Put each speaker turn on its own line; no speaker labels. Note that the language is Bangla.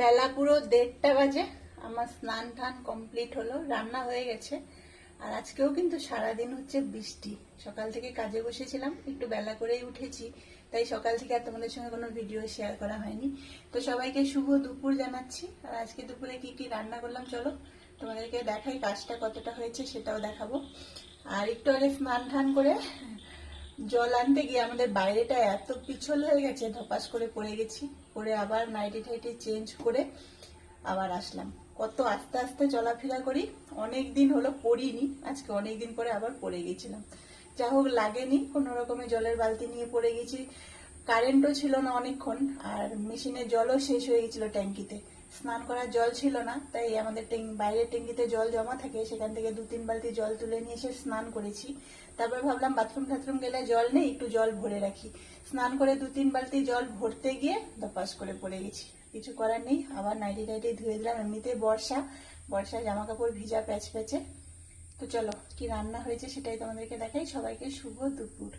বেলা পুরো দেড়টা বাজে, আমার স্নান টান কমপ্লিট হলো, রান্না হয়ে গেছে, আর আজকেও কিন্তু সারাদিন হচ্ছে বৃষ্টি। সকাল থেকে কাজে বসেছিলাম, একটু বেলা করেই উঠেছি, তাই সকাল থেকে আর তোমাদের সঙ্গে কোনো ভিডিও শেয়ার করা হয়নি। তো সবাইকে শুভ দুপুর জানাচ্ছি, আর আজকে দুপুরে কি কি রান্না করলাম চলো, তোমাদেরকে দেখাই কাজটা কতটা হয়েছে সেটাও দেখাবো। আর একটু আগে স্নান টান করে জল আনতে গিয়ে আমাদের বাইরেটা এত পিছল হয়ে গেছে, ধপাস করে পড়ে গেছি। পরে আবার নাইটি টাইটি চেঞ্জ করে আবার আসলাম। কত আস্তে আস্তে চলাফেরা করি, অনেক দিন হলো পড়িনি, আজকে অনেক দিন পরে আবার পড়ে গেছিলাম। যা হোক, লাগেনি, কোনো রকমের জলের বালতি নিয়ে পড়ে গেছি। কারেন্টও ছিল না অনেকক্ষণ, আর মেশিনের জলও শেষ হয়ে গেছিল ট্যাঙ্কিতে। স্নান করার জল ছিল না, তাই আমাদের বাইরের ট্যাঙ্কিতে জল জমা থাকে, সেখান থেকে দু, তিন বালতি জল তুলে নিয়ে এসে স্নান করেছি। তারপর ভাবলাম বাথরুম টাথরুম গেলে জল নেই, একটু জল ভরে রাখি। স্নান করে দু, তিন বালতি জল ভরতে গিয়ে দপাস করে পড়ে গেছি। কিছু করার নেই, আবার নাইটি টাইটি ধুয়ে দিলাম এমনিতে বর্ষা। বর্ষায় জামা কাপড় ভিজা প্যাচ প্যাচে তো চলো, কি রান্না হয়েছে সেটাই তোমাদেরকে দেখাই। সবাইকে শুভ দুপুর।